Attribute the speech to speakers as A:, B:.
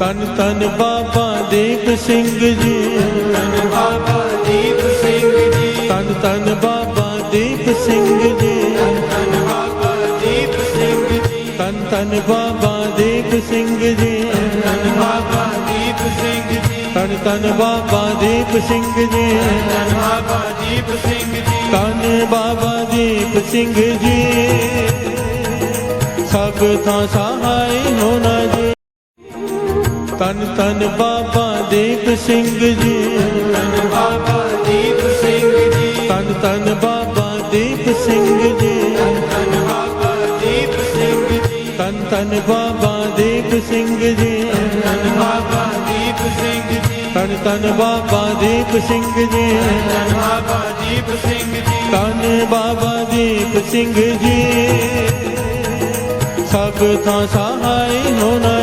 A: ਤਨ ਤਨ ਬਾਬਾ ਦੀਪ ਸਿੰਘ ਜੀ।
B: ਬਾਬਾ ਦੀਪ ਸਿੰਘ ਜੀ
A: ਤਨ ਤਨ ਬਾਬਾ ਦੀਪ ਸਿੰਘ ਜੀ।
B: ਧੰਨ ਬਾਬਾ ਦੀਪ ਸਿੰਘ ਜੀ
A: ਤਨ ਤਨ ਬਾਬਾ ਦੀਪ ਸਿੰਘ ਜੀ।
B: ਧੰਨ ਬਾਬਾ ਦੀਪ ਸਿੰਘ ਜੀ
A: ਤਨ ਤਨ ਬਾਬਾ ਦੀਪ ਸਿੰਘ ਜੀ।
B: ਧੰਨ ਬਾਬਾ ਦੀਪ ਸਿੰਘ ਜੀ
A: ਤਨ ਬਾਬਾ ਦੀਪ ਸਿੰਘ ਜੀ। ਸਭ ਤੋਂ ਸਹਾਈ ਹੋਣਾ ਤਨ ਤਨ ਬਾਬਾ ਦੀਪ ਸਿੰਘ ਜੀ।
B: ਧੰਨ ਬਾਬਾ ਦੀਪ ਸਿੰਘ ਜੀ
A: ਤਨ ਤਨ ਬਾਬਾ ਦੀਪ ਸਿੰਘ ਜੀ।
B: ਧੰਨ ਬਾਬਾ ਦੀਪ ਸਿੰਘ ਜੀ
A: ਤਨ ਤਨ ਬਾਬਾ ਦੀਪ ਸਿੰਘ ਜੀ।
B: ਧੰਨ ਬਾਬਾ ਦੀਪ ਸਿੰਘ ਜੀ
A: ਤਨ ਤਨ ਬਾਬਾ ਦੀਪ ਸਿੰਘ ਜੀ।
B: ਧੰਨ ਬਾਬਾ ਦੀਪ ਸਿੰਘ ਜੀ
A: ਤਨ ਬਾਬਾ ਦੀਪ ਸਿੰਘ ਜੀ। ਸਭ ਤੋਂ ਸਹਾਈ ਹੋਣਾ